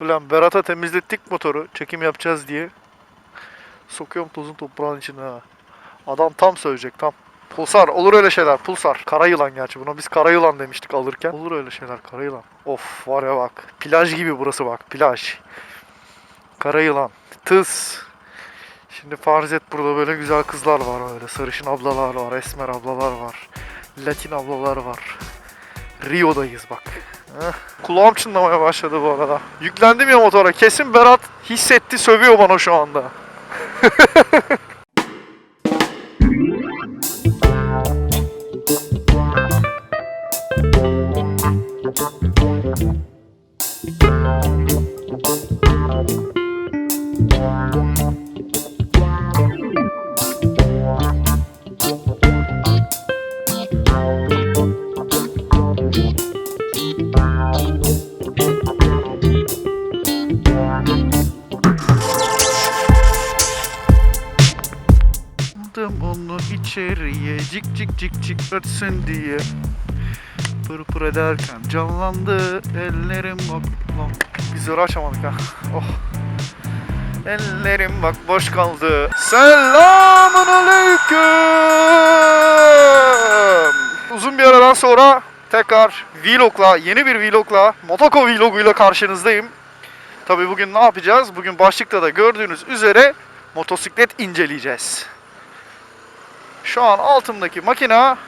Ulan Berat'a temizlettik motoru çekim yapacağız diye. Sokuyorum tozun toprağın içine ha. Adam tam söyleyecek tam. Pulsar olur öyle şeyler pulsar. Kara yılan gerçi buna biz kara yılan demiştik alırken. Olur öyle şeyler kara yılan. Of var ya bak. Plaj gibi burası bak plaj. Kara yılan. Tıs. Şimdi farz et burada böyle güzel kızlar var öyle. Sarışın ablalar var, esmer ablalar var. Latin ablalar var. Rio'dayız bak. Kulağım çınlamaya başladı bu arada. Yüklendim ya motora. Kesin Berat hissetti sövüyor bana şu anda. cik cik ötsün diye Pır pır ederken canlandı ellerim bak lan bir zırh açamadık ha. Oh. Ellerim bak boş kaldı. Selamun aleyküm. Uzun bir aradan sonra tekrar vlogla yeni bir vlogla Motoko vloguyla karşınızdayım. Tabi bugün ne yapacağız? Bugün başlıkta da gördüğünüz üzere motosiklet inceleyeceğiz. Şu an altımdaki makina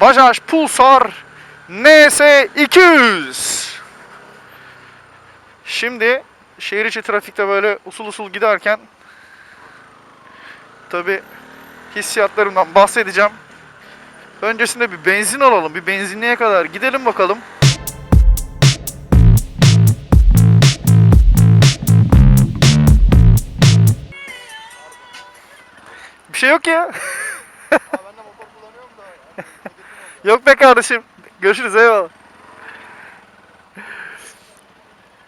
Bajaj Pulsar NS200. Şimdi şehir içi trafikte böyle usul usul giderken tabi hissiyatlarımdan bahsedeceğim. Öncesinde bir benzin alalım. Bir benzinliğe kadar gidelim bakalım. Bir şey yok ya. yok be kardeşim. Görüşürüz eyvallah.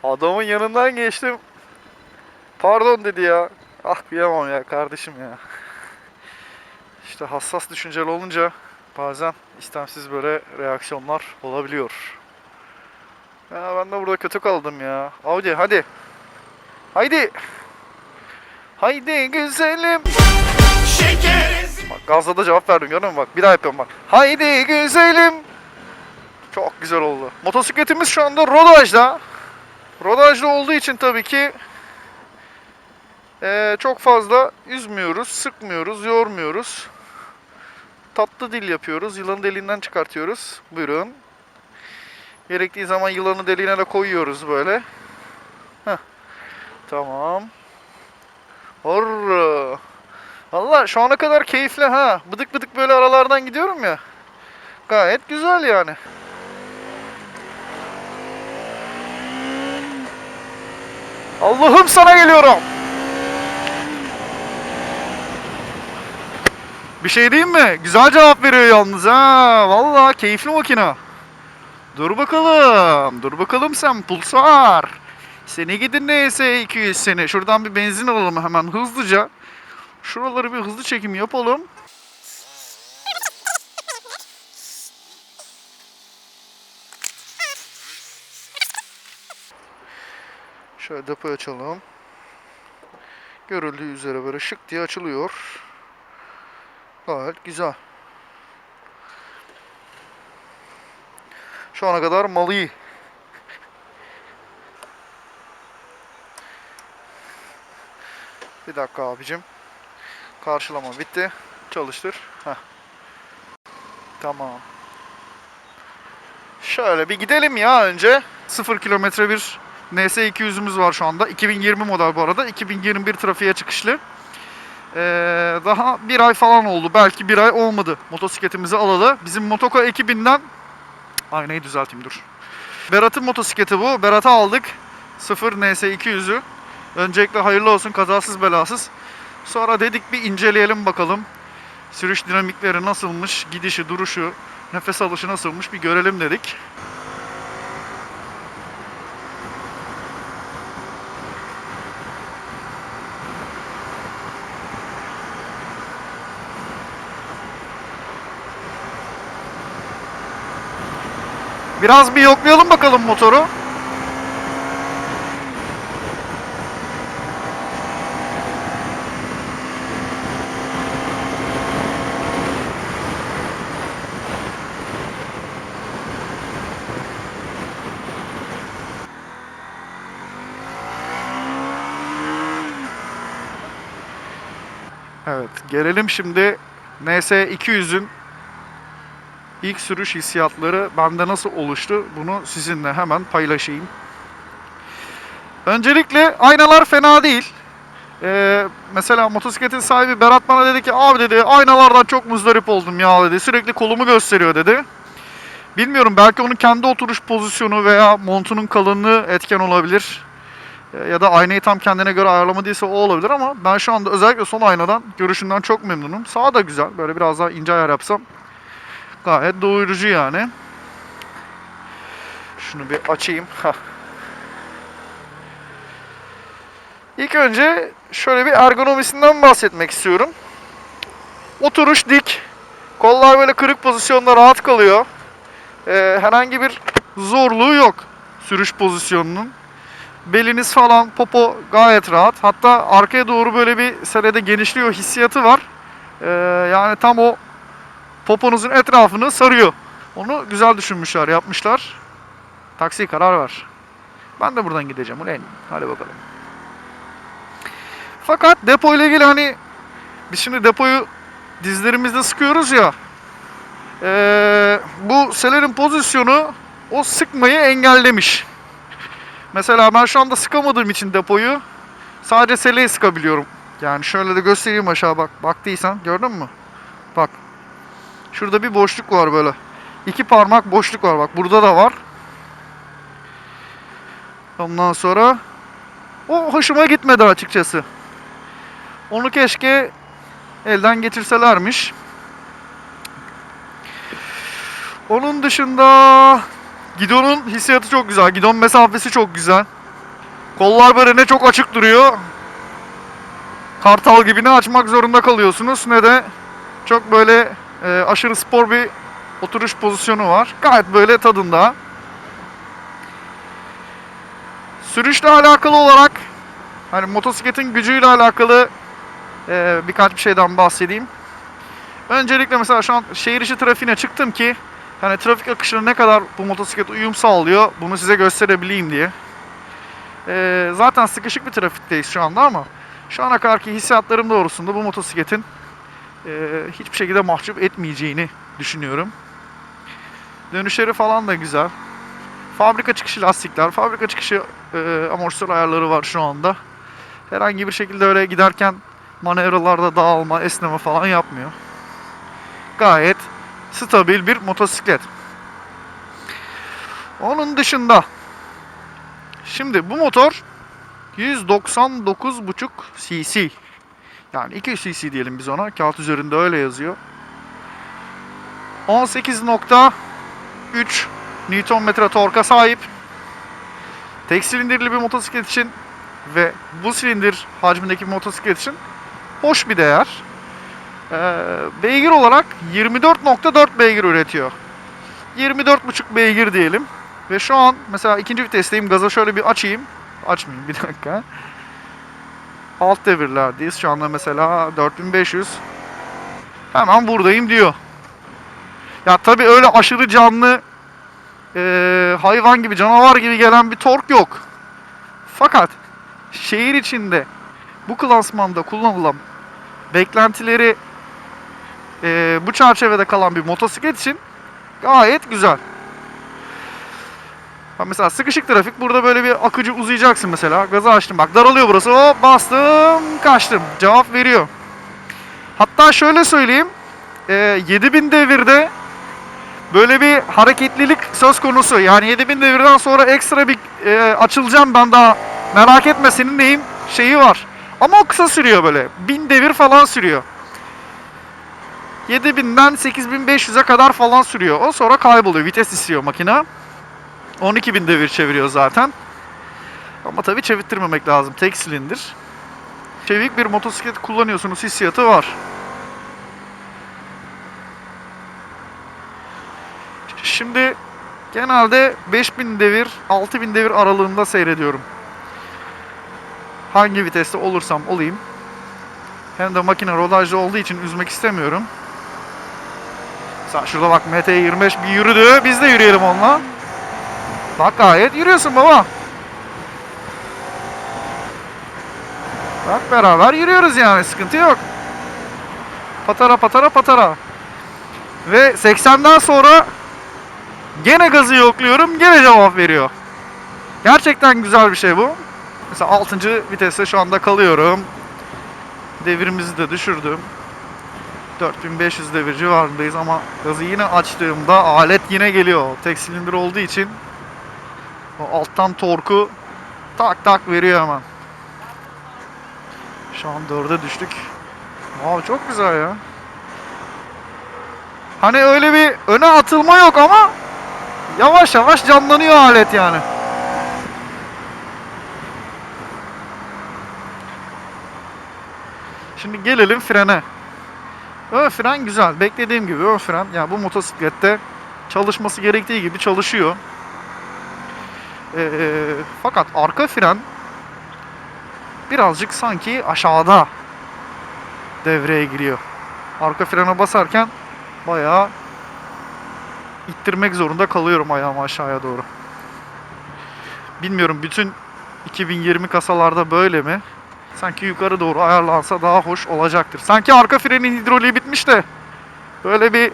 Adamın yanından geçtim. Pardon dedi ya. Ah kıyamam ya kardeşim ya. İşte hassas düşünceli olunca bazen istemsiz böyle reaksiyonlar olabiliyor. Ya ben de burada kötü kaldım ya. Audi hadi. Haydi. Haydi güzelim. Bak gazla da cevap verdim görüyor musun bak bir daha yapıyorum bak. Haydi güzelim. Çok güzel oldu. Motosikletimiz şu anda rodajda. Rodajda olduğu için tabii ki eee, çok fazla üzmüyoruz, sıkmıyoruz, yormuyoruz. Tatlı dil yapıyoruz. Yılanı deliğinden çıkartıyoruz. Buyurun. Gerektiği zaman yılanı deliğine de koyuyoruz böyle. Heh. Tamam. Horro. Valla şu ana kadar keyifli ha. Bıdık bıdık böyle aralardan gidiyorum ya. Gayet güzel yani. Allah'ım sana geliyorum. Bir şey diyeyim mi? Güzel cevap veriyor yalnız ha. Valla keyifli makina. Dur bakalım. Dur bakalım sen pulsar. Seni gidin neyse 200 seni. Şuradan bir benzin alalım hemen hızlıca. Şuraları bir hızlı çekim yapalım. Şöyle depo açalım. Görüldüğü üzere böyle şık diye açılıyor. Gayet güzel. Şu ana kadar malı iyi. Bir dakika abicim. Karşılama bitti. Çalıştır. Heh. Tamam. Şöyle bir gidelim ya önce. 0 kilometre bir NS200'ümüz var şu anda. 2020 model bu arada. 2021 trafiğe çıkışlı. Ee, daha bir ay falan oldu. Belki bir ay olmadı motosikletimizi alalı. Bizim Motoko ekibinden... Aynayı düzelteyim dur. Berat'ın motosikleti bu. Berat'a aldık. 0 NS200'ü. Öncelikle hayırlı olsun kazasız belasız. Sonra dedik bir inceleyelim bakalım. Sürüş dinamikleri nasılmış, gidişi, duruşu, nefes alışı nasılmış bir görelim dedik. Biraz bir yoklayalım bakalım motoru. Evet, gelelim şimdi NS 200'ün ilk sürüş hissiyatları bende nasıl oluştu bunu sizinle hemen paylaşayım. Öncelikle aynalar fena değil. Ee, mesela motosikletin sahibi Berat bana dedi ki abi dedi aynalardan çok muzdarip oldum ya dedi. Sürekli kolumu gösteriyor dedi. Bilmiyorum belki onun kendi oturuş pozisyonu veya montunun kalınlığı etken olabilir. Ya da aynayı tam kendine göre ayarlamadıysa o olabilir ama ben şu anda özellikle son aynadan görüşünden çok memnunum. Sağ da güzel. Böyle biraz daha ince ayar yapsam gayet doyurucu yani. Şunu bir açayım. İlk önce şöyle bir ergonomisinden bahsetmek istiyorum. Oturuş dik. Kollar böyle kırık pozisyonda rahat kalıyor. Ee, herhangi bir zorluğu yok sürüş pozisyonunun. Beliniz falan popo gayet rahat. Hatta arkaya doğru böyle bir serede genişliyor hissiyatı var. Ee, yani tam o poponuzun etrafını sarıyor. Onu güzel düşünmüşler, yapmışlar. Taksi karar ver. Ben de buradan gideceğim ulan. Hadi bakalım. Fakat depo ile ilgili hani biz şimdi depoyu dizlerimizde sıkıyoruz ya. Ee, bu selerin pozisyonu o sıkmayı engellemiş. Mesela ben şu anda sıkamadığım için depoyu sadece seleyi sıkabiliyorum. Yani şöyle de göstereyim aşağı bak. Baktıysan gördün mü? Bak. Şurada bir boşluk var böyle. İki parmak boşluk var bak. Burada da var. Ondan sonra o hoşuma gitmedi açıkçası. Onu keşke elden getirselermiş. Onun dışında Gidon'un hissiyatı çok güzel. Gidon mesafesi çok güzel. Kollar böyle ne çok açık duruyor. Kartal gibi ne açmak zorunda kalıyorsunuz ne de çok böyle e, aşırı spor bir oturuş pozisyonu var. Gayet böyle tadında. Sürüşle alakalı olarak hani motosikletin gücüyle alakalı e, birkaç bir şeyden bahsedeyim. Öncelikle mesela şu an şehir içi trafiğine çıktım ki hani trafik akışına ne kadar bu motosiklet uyum sağlıyor bunu size gösterebileyim diye. E, zaten sıkışık bir trafikteyiz şu anda ama şu ana kadarki hissiyatlarım doğrusunda bu motosikletin e, hiçbir şekilde mahcup etmeyeceğini düşünüyorum. Dönüşleri falan da güzel. Fabrika çıkışı lastikler, fabrika çıkışı e, amortisör ayarları var şu anda. Herhangi bir şekilde öyle giderken manevralarda dağılma, esneme falan yapmıyor. Gayet stabil bir motosiklet. Onun dışında şimdi bu motor 199,5 cc. Yani 200 cc diyelim biz ona. Kağıt üzerinde öyle yazıyor. 18.3 Nm torka sahip. Tek silindirli bir motosiklet için ve bu silindir hacmindeki bir motosiklet için hoş bir değer. Ee, beygir olarak 24.4 beygir üretiyor. 24.5 beygir diyelim. Ve şu an mesela ikinci vitesteyim. Gaza şöyle bir açayım. Açmayayım bir dakika. Alt devirlerdeyiz. Şu anda mesela 4500. Hemen buradayım diyor. Ya tabii öyle aşırı canlı eee, hayvan gibi canavar gibi gelen bir tork yok. Fakat şehir içinde bu klasmanda kullanılan beklentileri eee, bu çerçevede kalan bir motosiklet için gayet güzel. Bak mesela sıkışık trafik burada böyle bir akıcı uzayacaksın mesela. Gazı açtım bak daralıyor burası. Hop bastım kaçtım. Cevap veriyor. Hatta şöyle söyleyeyim. eee 7000 devirde böyle bir hareketlilik söz konusu. Yani 7000 devirden sonra ekstra bir e, açılacağım ben daha. Merak etme senin neyim şeyi var. Ama o kısa sürüyor böyle. 1000 devir falan sürüyor. 7000'den 8500'e kadar falan sürüyor. O sonra kayboluyor. Vites istiyor makine. 12.000 devir çeviriyor zaten. Ama tabii çevirttirmemek lazım. Tek silindir. Çevik bir motosiklet kullanıyorsunuz hissiyatı var. Şimdi genelde 5000 devir, 6000 devir aralığında seyrediyorum. Hangi viteste olursam olayım. Hem de makine rodajlı olduğu için üzmek istemiyorum. Mesela şurada bak MT25 bir yürüdü. Biz de yürüyelim onunla. Bak gayet yürüyorsun baba. Bak beraber yürüyoruz yani sıkıntı yok. Patara patara patara. Ve 80'den sonra gene gazı yokluyorum. Gene cevap veriyor. Gerçekten güzel bir şey bu. Mesela 6. viteste şu anda kalıyorum. Devirimizi de düşürdüm. 4500 devir civarındayız ama gazı yine açtığımda alet yine geliyor. Tek silindir olduğu için o alttan torku tak tak veriyor hemen. Şu an 4'e düştük. Wow çok güzel ya. Hani öyle bir öne atılma yok ama yavaş yavaş canlanıyor alet yani. Şimdi gelelim frene. Ön fren güzel. Beklediğim gibi ön fren. Yani bu motosiklette çalışması gerektiği gibi çalışıyor. Ee, fakat arka fren birazcık sanki aşağıda devreye giriyor. Arka frene basarken bayağı ittirmek zorunda kalıyorum ayağımı aşağıya doğru. Bilmiyorum bütün 2020 kasalarda böyle mi? Sanki yukarı doğru ayarlansa daha hoş olacaktır. Sanki arka frenin hidroliği bitmiş de böyle bir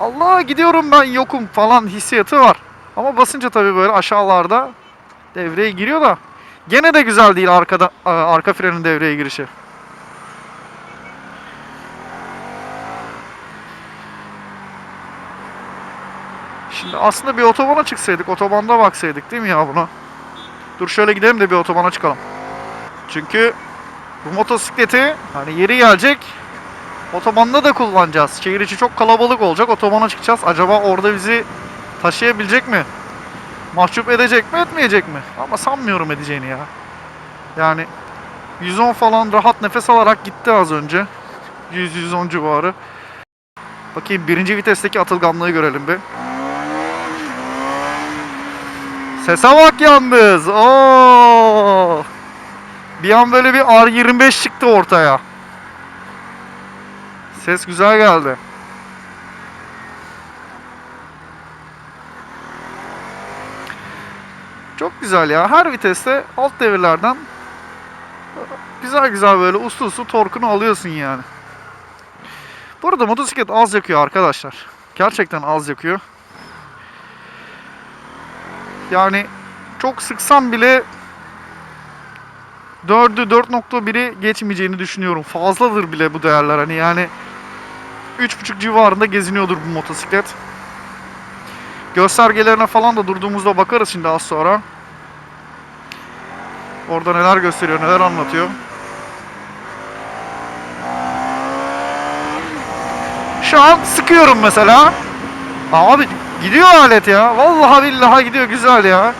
Allah gidiyorum ben yokum falan hissiyatı var. Ama basınca tabii böyle aşağılarda devreye giriyor da gene de güzel değil arkada arka frenin devreye girişi. Şimdi aslında bir otobana çıksaydık, otobanda baksaydık değil mi ya buna? Dur şöyle gidelim de bir otobana çıkalım. Çünkü bu motosikleti hani yeri gelecek otobanda da kullanacağız. Şehir içi çok kalabalık olacak. Otobana çıkacağız. Acaba orada bizi taşıyabilecek mi? Mahcup edecek mi etmeyecek mi? Ama sanmıyorum edeceğini ya. Yani 110 falan rahat nefes alarak gitti az önce. 100-110 civarı. Bakayım birinci vitesteki atılganlığı görelim bir. Sese bak yalnız. Oo. Bir an böyle bir R25 çıktı ortaya. Ses güzel geldi. Çok güzel ya. Her viteste alt devirlerden güzel güzel böyle uslu uslu torkunu alıyorsun yani. Bu arada motosiklet az yakıyor arkadaşlar. Gerçekten az yakıyor. Yani çok sıksam bile 4'ü 4.1'i geçmeyeceğini düşünüyorum. Fazladır bile bu değerler hani yani 3.5 civarında geziniyordur bu motosiklet. Göstergelerine falan da durduğumuzda bakarız şimdi az sonra. Orada neler gösteriyor, neler anlatıyor. Şu an sıkıyorum mesela. Abi gidiyor alet ya. Vallahi billahi gidiyor güzel ya.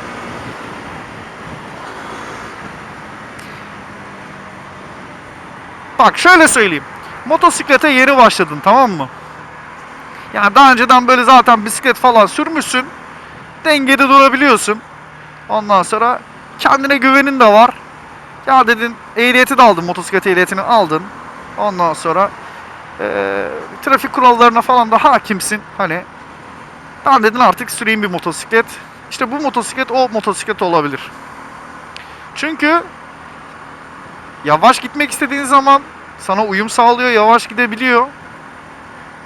Bak şöyle söyleyeyim. Motosiklete yeni başladın tamam mı? Yani daha önceden böyle zaten bisiklet falan sürmüşsün. Dengede durabiliyorsun. Ondan sonra kendine güvenin de var. Ya dedin ehliyeti de aldın motosiklet ehliyetini aldın. Ondan sonra eee, trafik kurallarına falan da hakimsin. Hani ben dedin artık süreyim bir motosiklet. İşte bu motosiklet o motosiklet olabilir. Çünkü yavaş gitmek istediğin zaman sana uyum sağlıyor, yavaş gidebiliyor.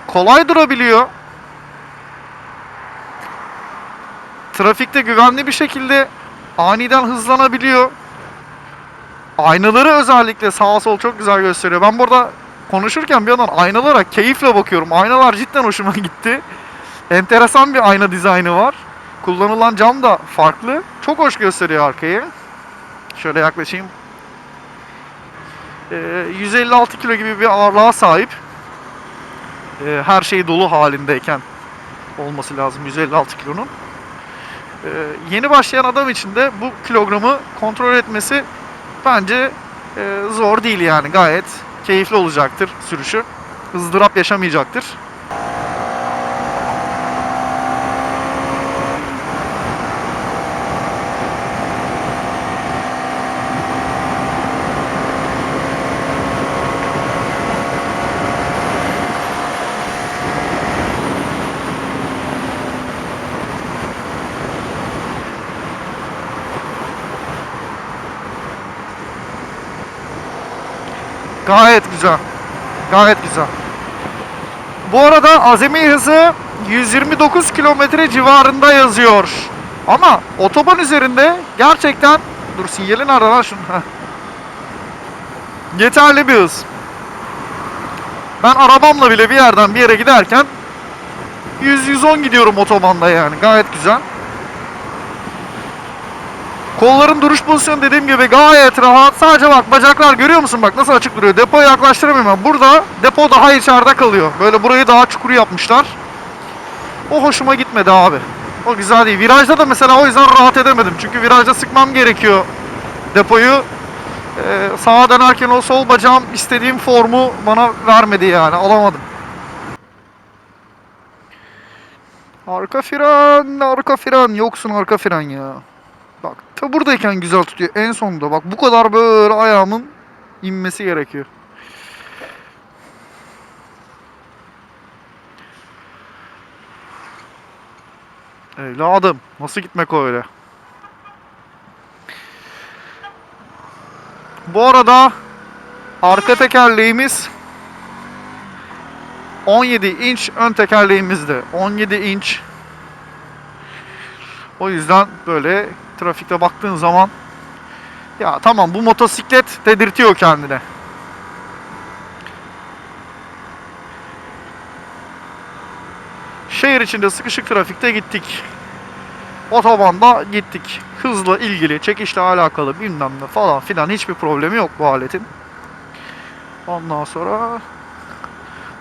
Kolay durabiliyor. Trafikte güvenli bir şekilde aniden hızlanabiliyor. Aynaları özellikle sağa sol çok güzel gösteriyor. Ben burada konuşurken bir yandan aynalara keyifle bakıyorum. Aynalar cidden hoşuma gitti. Enteresan bir ayna dizaynı var. Kullanılan cam da farklı. Çok hoş gösteriyor arkayı. Şöyle yaklaşayım. Ee, 156 kilo gibi bir ağırlığa sahip. Ee, her şey dolu halindeyken olması lazım 156 kilonun. Ee, yeni başlayan adam için de bu kilogramı kontrol etmesi bence e, zor değil yani gayet keyifli olacaktır sürüşü. ızdırap yaşamayacaktır. Gayet güzel. Gayet güzel. Bu arada azami hızı 129 kilometre civarında yazıyor. Ama otoban üzerinde gerçekten dur sinyali nerede lan şunun? Heh. Yeterli bir hız. Ben arabamla bile bir yerden bir yere giderken 100-110 gidiyorum otobanda yani gayet güzel. Kolların duruş pozisyonu dediğim gibi gayet rahat. Sadece bak bacaklar görüyor musun bak nasıl açık duruyor. Depoya yaklaştıramıyorum ben. Burada depo daha içeride kalıyor. Böyle burayı daha çukur yapmışlar. O hoşuma gitmedi abi. O güzel değil. Virajda da mesela o yüzden rahat edemedim. Çünkü virajda sıkmam gerekiyor depoyu. Ee, sağa dönerken o sol bacağım istediğim formu bana vermedi yani. Alamadım. Arka fren, arka fren. Yoksun arka fren ya. Bak ta buradayken güzel tutuyor. En sonunda bak bu kadar böyle ayağımın inmesi gerekiyor. Evladım nasıl gitmek o öyle? Bu arada arka tekerleğimiz 17 inç ön tekerleğimiz de 17 inç. O yüzden böyle trafikte baktığın zaman ya tamam bu motosiklet dedirtiyor kendine. Şehir içinde sıkışık trafikte gittik. Otobanda gittik. Hızla ilgili, çekişle alakalı bilmem ne falan filan hiçbir problemi yok bu aletin. Ondan sonra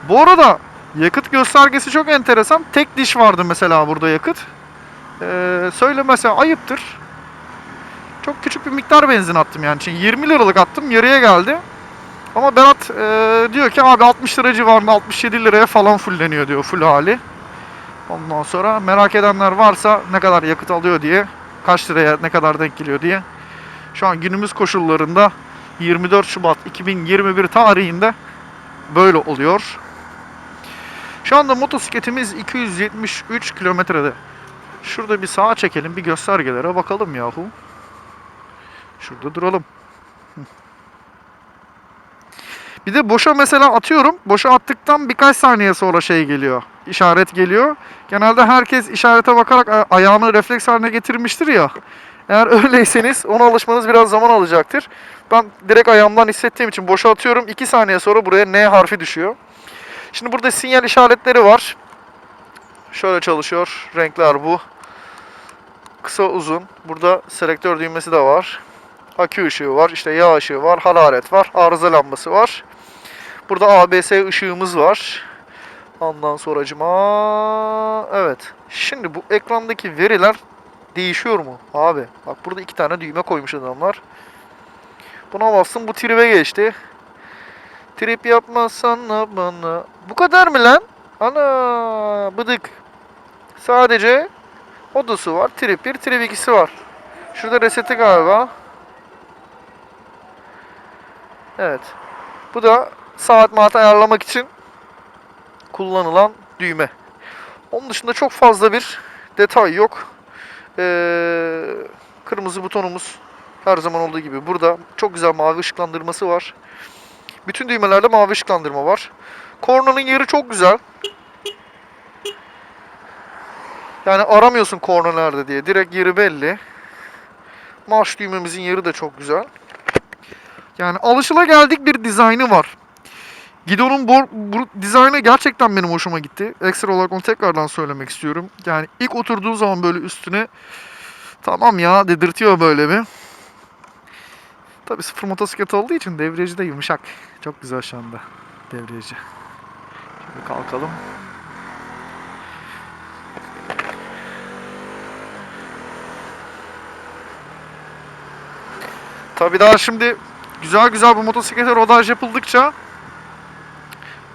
bu arada yakıt göstergesi çok enteresan. Tek diş vardı mesela burada yakıt. Ee, söylemese ayıptır. Çok küçük bir miktar benzin attım yani. Şimdi 20 liralık attım yarıya geldi. Ama Berat ee, diyor ki abi 60 lira civarında 67 liraya falan fulleniyor diyor full hali. Ondan sonra merak edenler varsa ne kadar yakıt alıyor diye, kaç liraya ne kadar denk geliyor diye. Şu an günümüz koşullarında 24 Şubat 2021 tarihinde böyle oluyor. Şu anda motosikletimiz 273 kilometrede. Şurada bir sağa çekelim, bir göstergelere bakalım yahu. Şurada duralım. Bir de boşa mesela atıyorum. Boşa attıktan birkaç saniye sonra şey geliyor. işaret geliyor. Genelde herkes işarete bakarak a- ayağını refleks haline getirmiştir ya. Eğer öyleyseniz ona alışmanız biraz zaman alacaktır. Ben direkt ayağımdan hissettiğim için boşa atıyorum. 2 saniye sonra buraya N harfi düşüyor. Şimdi burada sinyal işaretleri var. Şöyle çalışıyor. Renkler bu. Kısa uzun. Burada selektör düğmesi de var. Akü ışığı var. işte yağ ışığı var. Hararet var. Arıza lambası var. Burada ABS ışığımız var. Ondan sonracıma evet. Şimdi bu ekrandaki veriler değişiyor mu? Abi bak burada iki tane düğme koymuş adamlar. Buna bastım bu tribe geçti. Trip yapmazsan ne bana? Bu kadar mı lan? Ana bıdık. Sadece odası var. Trip 1, trip 2'si var. Şurada reseti galiba. Evet. Bu da saat maat ayarlamak için kullanılan düğme. Onun dışında çok fazla bir detay yok. Ee, kırmızı butonumuz her zaman olduğu gibi burada. Çok güzel mavi ışıklandırması var. Bütün düğmelerde mavi ışıklandırma var. Kornanın yeri çok güzel. Yani aramıyorsun korna nerede diye. Direkt yeri belli. Marş düğmemizin yeri de çok güzel. Yani alışılageldik bir dizaynı var. Gidon'un bu, bu dizaynı gerçekten benim hoşuma gitti. Ekstra olarak onu tekrardan söylemek istiyorum. Yani ilk oturduğu zaman böyle üstüne tamam ya dedirtiyor böyle bir. Tabii sıfır motosiklet olduğu için devreci de yumuşak. Çok güzel şu anda devreci. Şimdi kalkalım. Tabii daha şimdi güzel güzel bu motosiklete rodaj yapıldıkça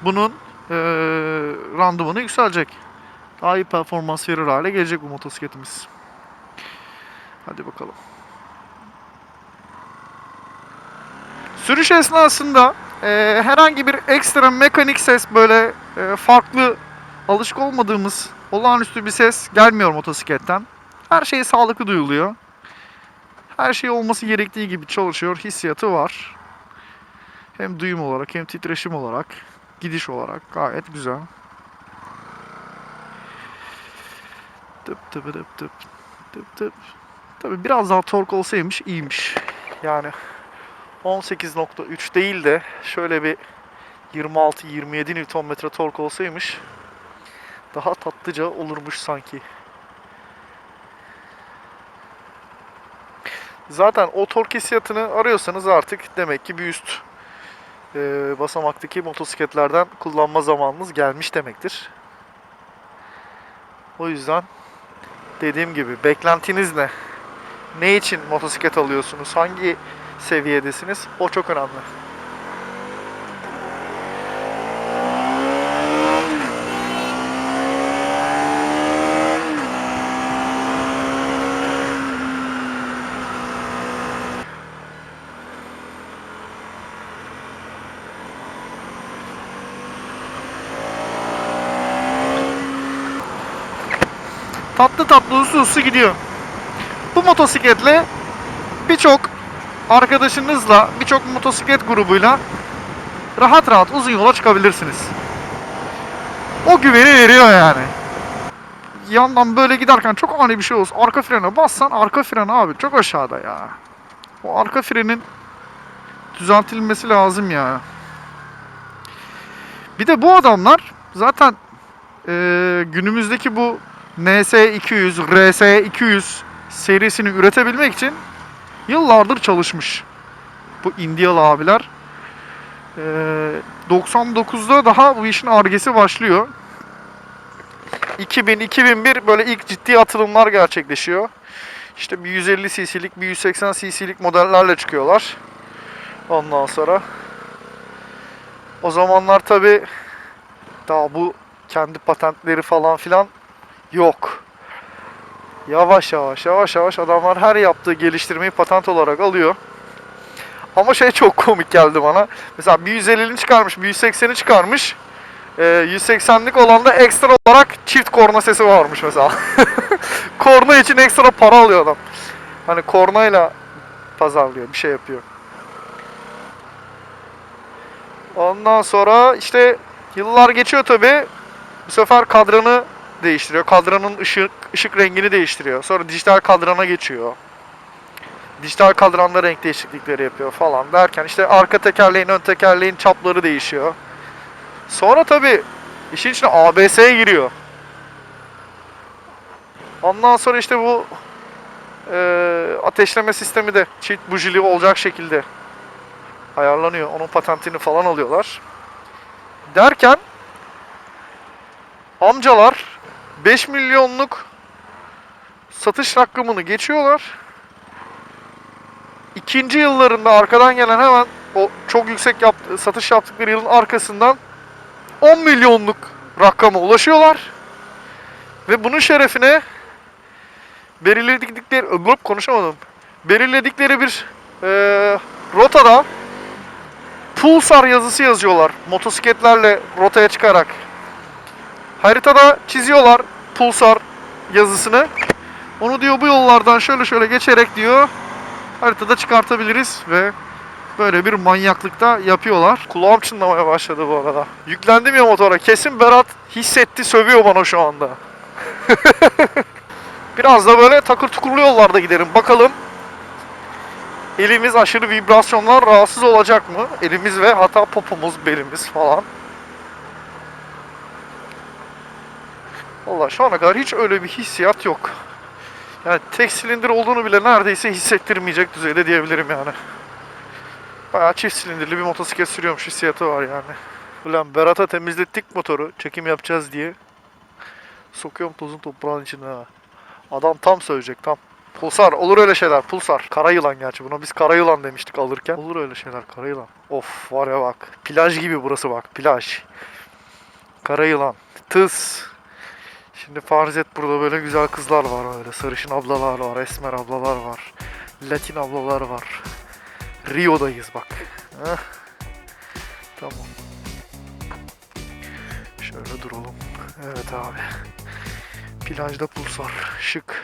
bunun eee randımanı yükselecek. Daha iyi performans verir hale gelecek bu motosikletimiz. Hadi bakalım. Sürüş esnasında eee, herhangi bir ekstra mekanik ses böyle eee, farklı alışık olmadığımız olağanüstü bir ses gelmiyor motosikletten. Her şey sağlıklı duyuluyor. Her şey olması gerektiği gibi çalışıyor. Hissiyatı var. Hem duyum olarak hem titreşim olarak gidiş olarak gayet güzel. Tıp tıp tıp tıp tıp tıp. Tabi biraz daha tork olsaymış iyiymiş. Yani 18.3 değil de şöyle bir 26-27 Nm tork olsaymış daha tatlıca olurmuş sanki. Zaten o tork hissiyatını arıyorsanız artık demek ki bir üst e, basamaktaki motosikletlerden kullanma zamanınız gelmiş demektir. O yüzden dediğim gibi beklentiniz ne? Ne için motosiklet alıyorsunuz? Hangi seviyedesiniz? O çok önemli. Tatlı tatlı uslu uslu gidiyor. Bu motosikletle birçok arkadaşınızla, birçok motosiklet grubuyla rahat rahat uzun yola çıkabilirsiniz. O güveni veriyor yani. Yandan böyle giderken çok ani bir şey olsun. Arka frene bassan arka fren abi çok aşağıda ya. O arka frenin düzeltilmesi lazım ya. Bir de bu adamlar zaten eee, günümüzdeki bu NS200, RS200 serisini üretebilmek için yıllardır çalışmış. Bu Indiyalı abiler. Ee, 99'da daha bu işin argesi başlıyor. 2000-2001 böyle ilk ciddi atılımlar gerçekleşiyor. İşte bir 150 cc'lik, bir 180 cc'lik modellerle çıkıyorlar. Ondan sonra. O zamanlar tabi daha bu kendi patentleri falan filan yok. Yavaş yavaş yavaş yavaş adamlar her yaptığı geliştirmeyi patent olarak alıyor. Ama şey çok komik geldi bana. Mesela bir 150'ni çıkarmış, bir 180'i çıkarmış. Ee, 180'lik olan da ekstra olarak çift korna sesi varmış mesela. korna için ekstra para alıyor adam. Hani kornayla pazarlıyor, bir şey yapıyor. Ondan sonra işte yıllar geçiyor tabi. Bu sefer kadranı değiştiriyor. Kadranın ışık ışık rengini değiştiriyor. Sonra dijital kadrana geçiyor. Dijital kadranda renk değişiklikleri yapıyor falan derken işte arka tekerleğin ön tekerleğin çapları değişiyor. Sonra tabi işin içine ABS'ye giriyor. Ondan sonra işte bu eee, ateşleme sistemi de çift bujili olacak şekilde ayarlanıyor. Onun patentini falan alıyorlar. Derken amcalar 5 milyonluk satış rakamını geçiyorlar. İkinci yıllarında arkadan gelen hemen o çok yüksek yap, satış yaptıkları yılın arkasından 10 milyonluk rakama ulaşıyorlar. Ve bunun şerefine belirledikleri, Öp, konuşamadım. Belirledikleri bir eee, rotada Pulsar yazısı yazıyorlar motosikletlerle rotaya çıkarak. Haritada çiziyorlar Pulsar yazısını. Onu diyor bu yollardan şöyle şöyle geçerek diyor haritada çıkartabiliriz ve böyle bir manyaklıkta yapıyorlar. Kulağım çınlamaya başladı bu arada. Yüklendim ya motora. Kesin Berat hissetti sövüyor bana şu anda. Biraz da böyle takır tukurlu yollarda giderim. Bakalım elimiz aşırı vibrasyonlar rahatsız olacak mı? Elimiz ve hatta popomuz, belimiz falan. Valla şu ana kadar hiç öyle bir hissiyat yok. Yani tek silindir olduğunu bile neredeyse hissettirmeyecek düzeyde diyebilirim yani. Bayağı çift silindirli bir motosiklet sürüyormuş hissiyatı var yani. Ulan Berat'a temizlettik motoru çekim yapacağız diye. Sokuyorum tozun toprağın içine ha. Adam tam söyleyecek tam. Pulsar olur öyle şeyler pulsar. Kara yılan gerçi buna biz kara yılan demiştik alırken. Olur öyle şeyler kara yılan. Of var ya bak. Plaj gibi burası bak plaj. Kara yılan. Tıs. Şimdi farz et burada böyle güzel kızlar var öyle. Sarışın ablalar var, esmer ablalar var. Latin ablalar var. Rio'dayız bak. Tamam. Şöyle duralım. Evet abi. Plajda pulsar. Şık.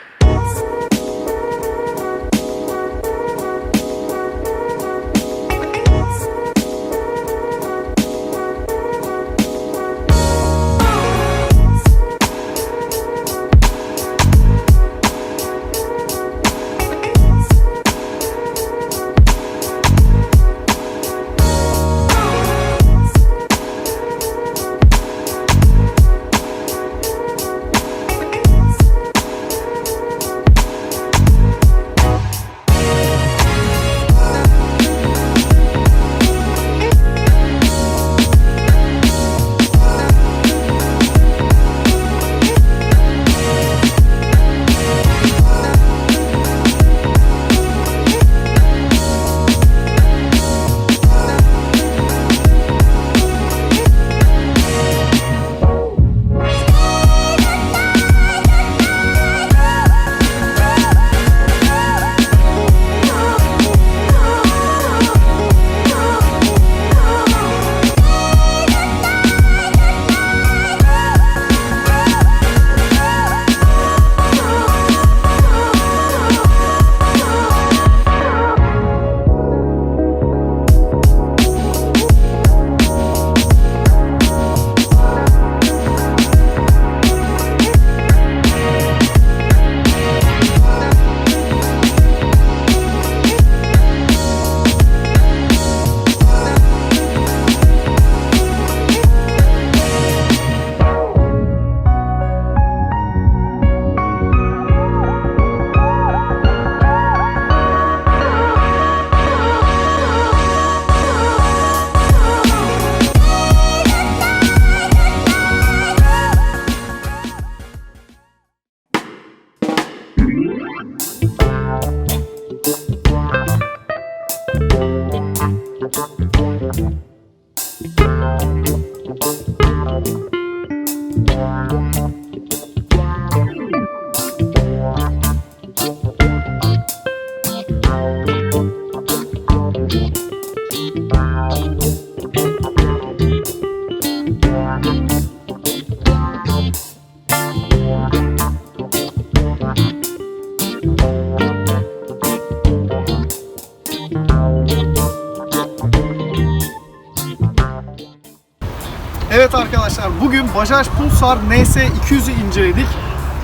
Pulsar NS 200'ü inceledik.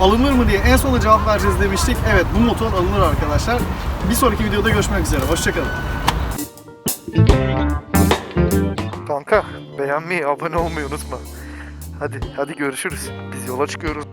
Alınır mı diye en sona cevap vereceğiz demiştik. Evet bu motor alınır arkadaşlar. Bir sonraki videoda görüşmek üzere. Hoşçakalın. Kanka beğenmeyi, abone olmayı unutma. Hadi, hadi görüşürüz. Biz yola çıkıyoruz.